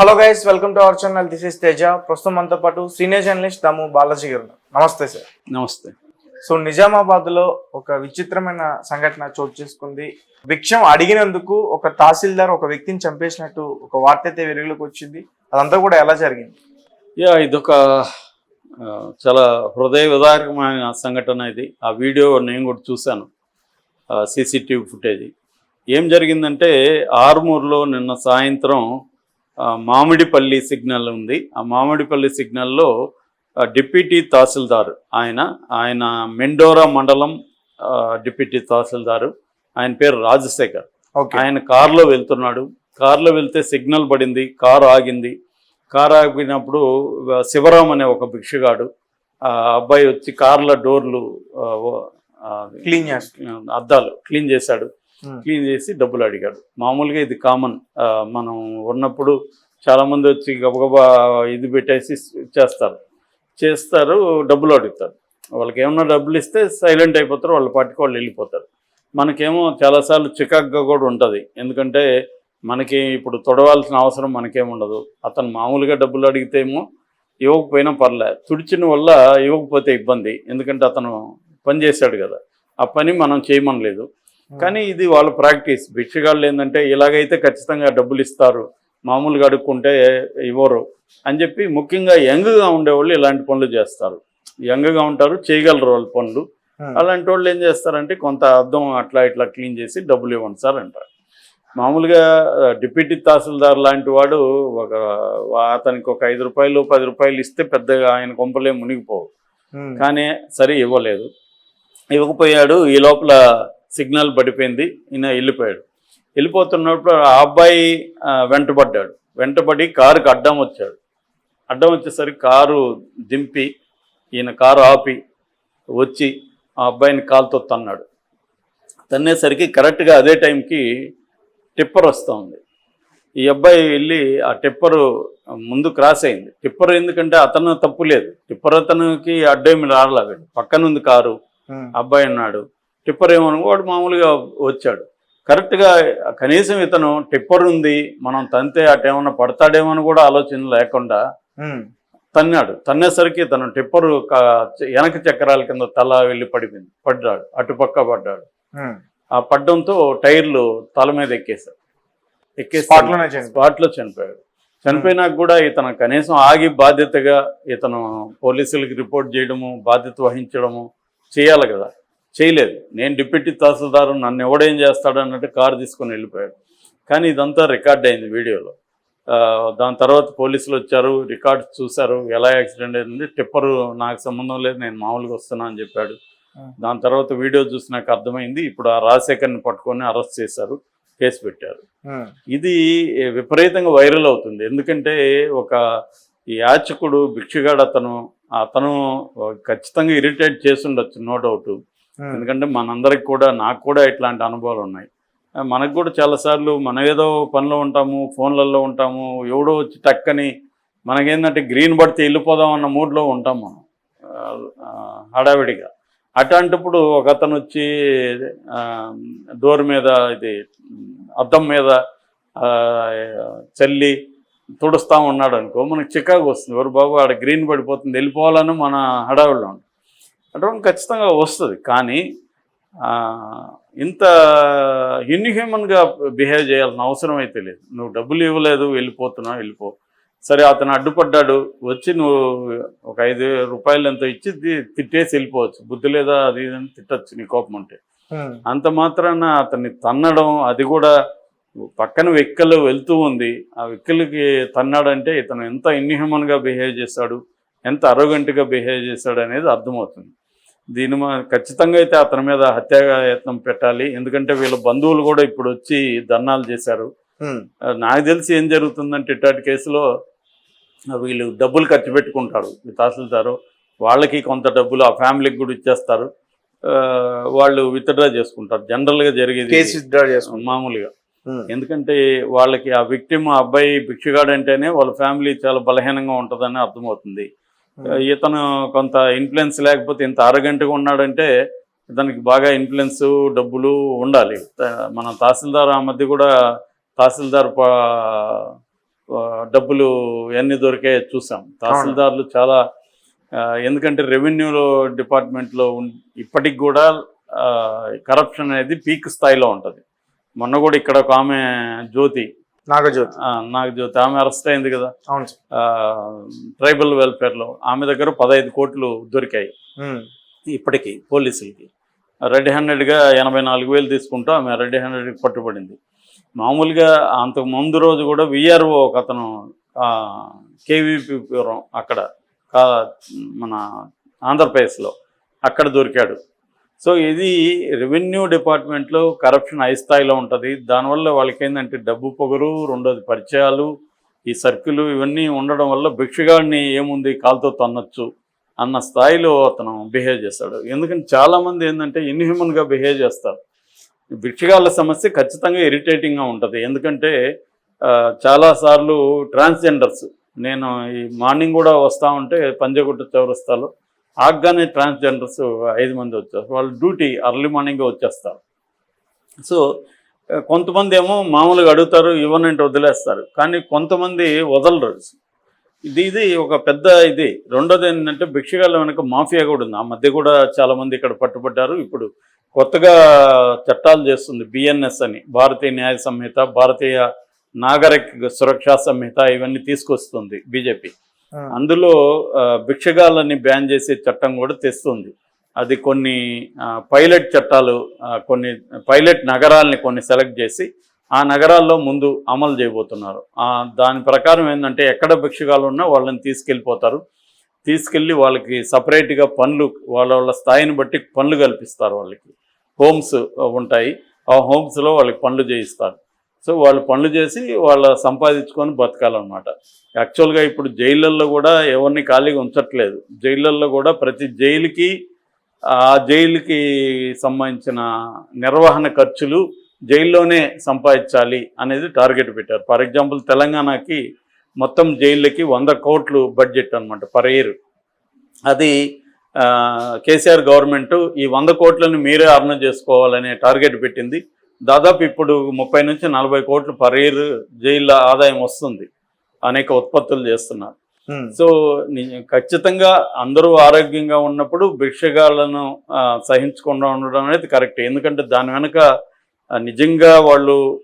Hello guys welcome to our channel this is Teja ప్రస్తుతం మనతో పాటు సీనియర్ జర్నలిస్ట్ దాము బాలాజీ గారు. నమస్తే సార్ నమస్తే. సో నిజామాబాద్లో ఒక విచిత్రమైన సంఘటన చోటు చేసుకుంది. భిక్షం అడిగినందుకు ఒక తహసీల్దార్ ఒక వ్యక్తిని చంపేసినట్టు ఒక వార్త అయితే వెలుగులోకి వచ్చింది. అదంతా కూడా ఎలా జరిగింది? యా ఇదొక చాలా హృదయ విదారకమైన సంఘటన ఇది. ఆ వీడియో నేను కూడా చూశాను. CCTV footage. ఏం జరిగిందంటే ఆర్మూర్లో నిన్న సాయంత్రం మామిడిపల్లి సిగ్నల్ ఉంది. ఆ మామిడిపల్లి సిగ్నల్లో డిప్యూటీ తహసీల్దార్ ఆయన ఆయన మెండోరా మండలం డిప్యూటీ తహసీల్దారు ఆయన పేరు రాజశేఖర్. ఆయన కారులో వెళ్తున్నాడు. కారులో వెళ్తే సిగ్నల్ పడింది కారు ఆగింది. కారు ఆగినప్పుడు శివరాం అనే ఒక భిక్షగాడు ఆ అబ్బాయి వచ్చి కార్ల డోర్లు క్లీన్ చేస్తారు అద్దాలు క్లీన్ చేశాడు. క్లీన్ చేసి డబ్బులు అడిగాడు. మామూలుగా ఇది కామన్. మనం ఉన్నప్పుడు చాలామంది వచ్చి గబగబా ఇది పెట్టేసి చేస్తారు. చేస్తారు డబ్బులు అడుగుతారు. వాళ్ళకి ఏమన్నా డబ్బులు ఇస్తే సైలెంట్ అయిపోతారు వాళ్ళ పాటికి వాళ్ళు వెళ్ళిపోతారు. మనకేమో చాలాసార్లు చికాగ్గా కూడా ఉంటుంది. ఎందుకంటే మనకి ఇప్పుడు తొడవాల్సిన అవసరం మనకేముండదు అతను మామూలుగా డబ్బులు అడిగితేమో ఇవ్వకపోయినా పర్లే తుడిచిన వల్ల ఇవ్వకపోతే ఇబ్బంది. ఎందుకంటే అతను పని చేశాడు కదా. ఆ పని మనం చేయమనలేదు. కానీ ఇది వాళ్ళ ప్రాక్టీస్. భిక్షగాళ్ళు ఏంటంటే ఇలాగైతే ఖచ్చితంగా డబ్బులు ఇస్తారు మామూలుగా అడుక్కుంటే ఇవ్వరు అని చెప్పి ముఖ్యంగా యంగ్గా ఉండేవాళ్ళు ఇలాంటి పనులు చేస్తారు. యంగ్గా ఉంటారు చేయగలరు వాళ్ళ పనులు. Hmm. అలాంటి వాళ్ళు ఏం చేస్తారంటే కొంత అర్థం అట్లా ఇట్లా క్లీన్ చేసి డబ్బులు ఇవ్వండి సార్ అంటారు. మామూలుగా డిప్యూటీ తహసీల్దార్ లాంటి వాడు ఒక అతనికి ఒక ఐదు రూపాయలు పది రూపాయలు ఇస్తే పెద్దగా ఆయన కొంపలే మునిగిపోవు. Hmm. కానీ సరే ఇవ్వలేదు. ఇవ్వకపోయాడు ఈ లోపల సిగ్నల్ పడిపోయింది ఈయన వెళ్ళిపోయాడు. వెళ్ళిపోతున్నప్పుడు ఆ అబ్బాయి వెంటబడ్డాడు. వెంటబడి కారుకి అడ్డం వచ్చాడు. అడ్డం వచ్చేసరికి కారు దింపి ఈయన కారు ఆపి వచ్చి ఆ అబ్బాయిని కాలుతో తన్నాడు. తన్నేసరికి కరెక్ట్గా అదే టైంకి టిప్పర్ వస్తూ ఉంది. ఈ అబ్బాయి వెళ్ళి ఆ టిప్పరు ముందు క్రాస్ అయింది. టిప్పర్ ఎందుకంటే అతను తప్పు లేదు. టిప్పర్ అతనికి అడ్డేమి రాలేదు పక్కన ఉంది కారు. అబ్బాయి అన్నాడు టిప్పర్ ఏమను వాడు మామూలుగా వచ్చాడు. కరెక్ట్గా కనీసం ఇతను టిప్పర్ ఉంది మనం తంతే అటేమన్నా పడతాడేమో అని కూడా ఆలోచన లేకుండా. తన్నాడు. తన్నేసరికి తను టిప్పరు వెనక చక్రాల కింద తల వెళ్ళి పడిపోయింది. పడ్డాడు. అటుపక్క పడ్డాడు. ఆ పడ్డంతో టైర్లు తల మీద ఎక్కేశాడు. ఎక్కేసి. స్పాట్లో చనిపోయాడు. చనిపోయినాక కూడా ఇతను కనీసం ఆగి బాధ్యతగా ఇతను పోలీసులకి రిపోర్ట్ చేయడము బాధ్యత వహించడము చేయాలి కదా. చేయలేదు నేను డిప్యూటీ తహసీల్దారు నన్ను ఎవడేం చేస్తాడు అన్నట్టు కారు తీసుకొని వెళ్ళిపోయాడు కానీ ఇదంతా రికార్డ్ అయింది వీడియోలో దాని తర్వాత పోలీసులు వచ్చారు రికార్డ్స్ చూశారు ఎలా యాక్సిడెంట్ అయింది టిప్పరు నాకు సంబంధం లేదు నేను మామూలుగా వస్తున్నా అని చెప్పాడు. దాని తర్వాత వీడియో చూసినాక అర్థమైంది ఇప్పుడు ఆ రాజశేఖర్ని పట్టుకొని అరెస్ట్ చేశారు కేసు పెట్టారు. ఇది విపరీతంగా వైరల్ అవుతుంది ఎందుకంటే ఒక ఈ యాచకుడు భిక్షగాడు అతను అతను ఖచ్చితంగా ఇరిటేట్ చేసి ఉండొచ్చు నో డౌట్. ఎందుకంటే మనందరికి కూడా నాకు కూడా ఇట్లాంటి అనుభవాలు ఉన్నాయి. మనకు కూడా చాలాసార్లు మనం ఏదో పనిలో ఉంటాము ఫోన్లలో ఉంటాము ఎవడో వచ్చి టక్కని మనకేంటంటే గ్రీన్ పడితే వెళ్ళిపోదాం అన్న మూడ్లో ఉంటాం మనం. హడావిడిగా. అట్లాంటప్పుడు ఒక అతను వచ్చి డోర్ మీద ఇది అద్దం మీద చల్లి తుడుస్తా ఉన్నాడు అనుకో మనకు చికాకు వస్తుంది. ఎవరు బాబు ఆడ గ్రీన్ పడిపోతుంది వెళ్ళిపోవాలని మన హడావిడిలో ఉంటుంది అటువంటి ఖచ్చితంగా వస్తుంది. కానీ ఇంత ఇన్హ్యూమన్గా బిహేవ్ చేయాల్సిన అవసరం అయితే లేదు. నువ్వు డబ్బులు ఇవ్వలేదు వెళ్ళిపోతున్నావు వెళ్ళిపో. సరే అతను అడ్డుపడ్డాడు వచ్చి నువ్వు ఒక ఐదు రూపాయలు ఎంతో ఇచ్చి తిట్టేసి వెళ్ళిపోవచ్చు. బుద్ధి లేదా అది ఇది అని తిట్టచ్చు నీ కోపం ఉంటే. అంత మాత్రాన అతన్ని తన్నడం అది కూడా పక్కన వెక్కలు వెళ్తూ ఉంది. ఆ వెక్కలకి తన్నాడంటే ఇతను ఎంత ఇన్హ్యూమన్గా బిహేవ్ చేశాడు ఎంత అరోగంట్గా బిహేవ్ చేశాడు అనేది అర్థమవుతుంది. దీని ఖచ్చితంగా అయితే అతని మీద హత్యాయత్నం పెట్టాలి. ఎందుకంటే వీళ్ళ బంధువులు కూడా ఇప్పుడు వచ్చి ధర్నాలు చేశారు. నాకు తెలిసి ఏం జరుగుతుందంటే ఇట్లాంటి కేసులో వీళ్ళు డబ్బులు ఖర్చు పెట్టుకుంటారు. తహసీల్దారు వాళ్ళకి కొంత డబ్బులు ఆ ఫ్యామిలీకి కూడా ఇచ్చేస్తారు. వాళ్ళు విత్డ్రా చేసుకుంటారు. జనరల్గా జరిగేది కేసు విత్డ్రా చేసుకుంటాం మామూలుగా. ఎందుకంటే వాళ్ళకి ఆ విక్టిమ్ ఆ అబ్బాయి భిక్షగాడు అంటేనే వాళ్ళ ఫ్యామిలీ చాలా బలహీనంగా ఉంటుందని అర్థమవుతుంది. ఇతను కొంత ఇన్ఫ్లుయెన్స్ లేకపోతే ఇంత అరగంటగా ఉన్నాడంటే ఇతనికి బాగా ఇన్ఫ్లుయెన్స్ డబ్బులు ఉండాలి. మన తహసీల్దార్ ఆ మధ్య కూడా తహసీల్దార్ డబ్బులు ఎన్ని దొరికాయో చూసాం. తహసీల్దార్లు చాలా ఎందుకంటే రెవెన్యూలో డిపార్ట్మెంట్లో ఇప్పటికి కూడా కరప్షన్ అనేది పీక్ స్థాయిలో ఉంటుంది. మొన్న కూడా ఇక్కడ ఒక ఆమె జ్యోతి నాగజ్యోతి. ఆ, నాకు జ్యోతి ఆమె అరెస్ట్ అయింది కదా. అవును ట్రైబల్ వెల్ఫేర్లో ఆమె దగ్గర పదహైదు కోట్లు దొరికాయి. ఇప్పటికీ పోలీసులకి. రెడ్ హ్యాండెడ్గా ఎనభై నాలుగు వేలు తీసుకుంటూ ఆమె రెడ్ హ్యాండెడ్కి పట్టుబడింది. మామూలుగా అంతకు ముందు రోజు కూడా విఆర్ఓ ఒక అతను కేవీపీపురం అక్కడ కా- మన ఆంధ్రప్రదేశ్లో అక్కడ దొరికాడు. సో ఇది రెవెన్యూ డిపార్ట్మెంట్లో కరప్షన్ హై స్థాయిలో ఉంటుంది. దానివల్ల వాళ్ళకి ఏంటంటే డబ్బు పొగరు రెండోది పరిచయాలు ఈ సర్కిలు ఇవన్నీ ఉండడం వల్ల భిక్షగాడిని ఏముంది కాలుతో తన్నొచ్చు అన్న స్థాయిలో అతను బిహేవ్ చేస్తాడు. ఎందుకంటే చాలామంది ఏంటంటే ఇన్హ్యూమన్గా బిహేవ్ చేస్తారు. భిక్షగాళ్ళ సమస్య ఖచ్చితంగా ఇరిటేటింగ్గా ఉంటుంది. ఎందుకంటే చాలాసార్లు ట్రాన్స్జెండర్స్ నేను ఈ మార్నింగ్ కూడా వస్తూ ఉంటే పంజగుట్ట చౌరస్తాలో ఆగ్గానే ట్రాన్స్జెండర్స్ ఐదు మంది వచ్చారు వాళ్ళు డ్యూటీ అర్లీ మార్నింగ్ వచ్చేస్తారు. సో కొంతమంది ఏమో మామూలుగా అడుగుతారు ఇవ్వనంటే వదిలేస్తారు. కానీ కొంతమంది వదలరు. ఇది ఇది ఒక పెద్ద ఇది. రెండోది ఏంటంటే భిక్షగాళ్ళ వెనక మాఫియా కూడా ఉంది. ఆ మధ్య కూడా చాలామంది ఇక్కడ పట్టుబడ్డారు. ఇప్పుడు కొత్తగా చట్టాలు చేస్తుంది బిఎన్ఎస్ అని. భారతీయ న్యాయ సంహిత భారతీయ నాగరిక సురక్షా సంహిత ఇవన్నీ తీసుకొస్తుంది బీజేపీ అందులో భిక్షగాళ్ళని బ్యాన్ చేసే చట్టం కూడా తెస్తుంది. అది కొన్ని పైలట్ చట్టాలు కొన్ని పైలట్ నగరాల్ని కొన్ని సెలెక్ట్ చేసి ఆ నగరాల్లో ముందు అమలు చేయబోతున్నారు. దాని ప్రకారం ఏంటంటే ఎక్కడ భిక్షగాలు ఉన్నా వాళ్ళని తీసుకెళ్ళిపోతారు. తీసుకెళ్ళి వాళ్ళకి సపరేట్గా పనులు వాళ్ళ వాళ్ళ స్థాయిని బట్టి పనులు కల్పిస్తారు వాళ్ళకి. హోమ్స్ ఉంటాయి. ఆ హోమ్స్లో వాళ్ళకి పనులు చేయిస్తారు. సో వాళ్ళు పనులు చేసి వాళ్ళ సంపాదించుకొని బతకాలన్నమాట. యాక్చువల్గా ఇప్పుడు జైళ్ళల్లో కూడా ఎవరిని ఖాళీగా ఉంచట్లేదు. జైళ్ళల్లో కూడా ప్రతి జైలుకి ఆ జైలుకి సంబంధించిన నిర్వహణ ఖర్చులు జైల్లోనే సంపాదించాలి అనేది టార్గెట్ పెట్టారు. ఫర్ ఎగ్జాంపుల్ తెలంగాణకి మొత్తం జైళ్ళకి వంద కోట్లు బడ్జెట్ అనమాట పర్ ఇయర్. అది కేసీఆర్ గవర్నమెంట్ ఈ వంద కోట్లను మీరే అర్న చేసుకోవాలనే టార్గెట్ పెట్టింది. దాదాపు ఇప్పుడు ముప్పై నుంచి నలభై కోట్లు పర్ ఇయర్ జైళ్ళ ఆదాయం వస్తుంది. అనేక ఉత్పత్తులు చేస్తున్నారు. సో ని- ఖచ్చితంగా అందరూ ఆరోగ్యంగా ఉన్నప్పుడు భిక్షగాళ్ళను ఆ, సహించకుండా ఉండడం అనేది కరెక్ట్. ఎందుకంటే దాని వెనక నిజంగా వాళ్ళు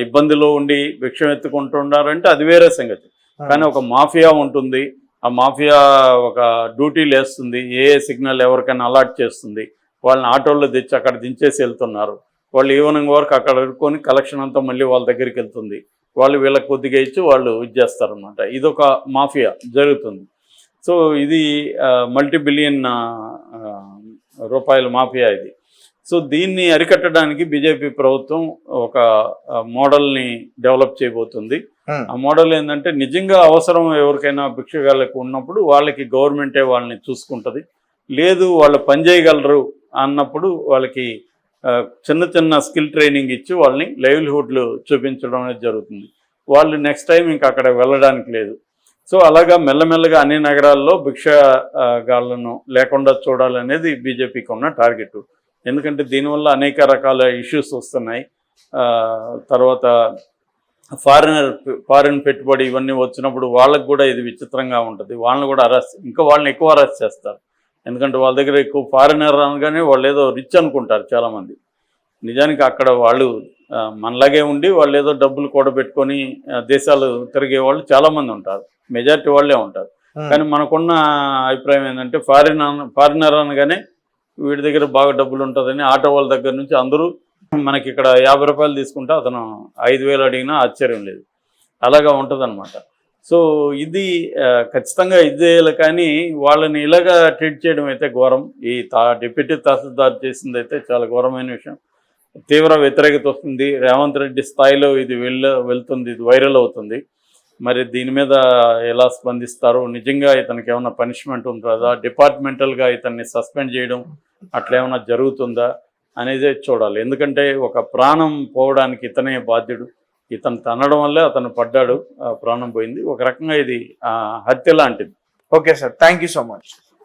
ఇబ్బందిలో ఉండి భిక్షం ఎత్తుకుంటున్నారంటే అది వేరే సంగతి. కానీ ఒక మాఫియా ఉంటుంది. ఆ మాఫియా ఒక డ్యూటీలు వేస్తుంది ఏ ఏ సిగ్నల్ ఎవరికైనా అలాట్ చేస్తుంది. వాళ్ళని ఆటోల్లో తెచ్చి అక్కడ దించేసి వెళ్తున్నారు. వాళ్ళు ఈవినింగ్ వరకు అక్కడ వరుకొని కలెక్షన్ అంతా మళ్ళీ వాళ్ళ దగ్గరికి వెళ్తుంది. వాళ్ళు వీళ్ళకి కొద్దిగా ఇచ్చి వాళ్ళు ఇది ఇది ఒక మాఫియా జరుగుతుంది. సో ఇది మల్టీ బిలియన్ రూపాయల మాఫియా ఇది. సో దీన్ని అరికట్టడానికి బీజేపీ ప్రభుత్వం ఒక మోడల్ని డెవలప్ చేయబోతుంది. ఆ. మోడల్ ఏంటంటే నిజంగా అవసరం ఎవరికైనా భిక్షగాళ్ళకు ఉన్నప్పుడు వాళ్ళకి గవర్నమెంటే వాళ్ళని చూసుకుంటుంది. లేదు వాళ్ళు పని చేయగలరు అన్నప్పుడు వాళ్ళకి చిన్న చిన్న స్కిల్ ట్రైనింగ్ ఇచ్చి వాళ్ళని లైవ్లీహుడ్లు చూపించడం అనేది జరుగుతుంది. వాళ్ళు నెక్స్ట్ టైం ఇంకా అక్కడ వెళ్ళడానికి లేదు. సో అలాగా మెల్లమెల్లగా అన్ని నగరాల్లో భిక్ష లేకుండా చూడాలనేది బీజేపీకి ఉన్న టార్గెట్. ఎందుకంటే దీనివల్ల అనేక రకాల ఇష్యూస్ వస్తున్నాయి. తర్వాత ఫారినర్ ఫారిన్ పెట్టుబడి ఇవన్నీ వచ్చినప్పుడు వాళ్ళకు కూడా ఇది విచిత్రంగా ఉంటుంది. వాళ్ళని కూడా అరెస్ట్ ఇంకా వాళ్ళని ఎక్కువ అరెస్ట్ చేస్తారు. ఎందుకంటే వాళ్ళ దగ్గర ఎక్కువ ఫారినర్ అనగానే వాళ్ళు ఏదో రిచ్ అనుకుంటారు చాలామంది. నిజానికి అక్కడ వాళ్ళు మనలాగే ఉండి వాళ్ళు ఏదో డబ్బులు కూడబెట్టుకొని దేశాలు తిరిగే వాళ్ళు చాలామంది ఉంటారు. మెజారిటీ వాళ్ళే ఉంటారు. కానీ మనకున్న అభిప్రాయం ఏంటంటే ఫారిన్ ఫారినర్ అనగానే వీడి దగ్గర బాగా డబ్బులు ఉంటుందని ఆటో వాళ్ళ దగ్గర నుంచి అందరూ మనకి ఇక్కడ యాభై రూపాయలు తీసుకుంటే అతను ఐదు వేలు అడిగినా ఆశ్చర్యం లేదు. అలాగా ఉంటుందన్నమాట. సో ఇది ఖచ్చితంగా ఇది కానీ వాళ్ళని ఇలాగా ట్రీట్ చేయడం అయితే ఘోరం. ఈ తా డిప్యూటీ తహసీల్దార్ చేసింది అయితే చాలా ఘోరమైన విషయం. తీవ్ర వ్యతిరేకత వస్తుంది. రేవంత్ రెడ్డి స్థాయిలో ఇది వెళ్ళ వెళ్తుంది ఇది వైరల్ అవుతుంది. మరి దీని మీద ఎలా స్పందిస్తారు? నిజంగా ఇతనికి ఏమైనా పనిష్మెంట్ ఉంటుందా? డిపార్ట్మెంటల్గా ఇతన్ని సస్పెండ్ చేయడం అట్లా ఏమైనా జరుగుతుందా? అనేది చూడాలి. ఎందుకంటే ఒక ప్రాణం పోవడానికి ఇతనే బాధ్యుడు. ఇతను తనడం వల్లే అతను పడ్డాడు ప్రాణం పోయింది. ఒక రకంగా ఇది హత్య లాంటిది. Okay sir thank you so much.